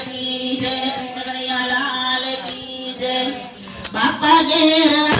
કી જય કનૈયા લાલ કી જય. બાપા ઘેર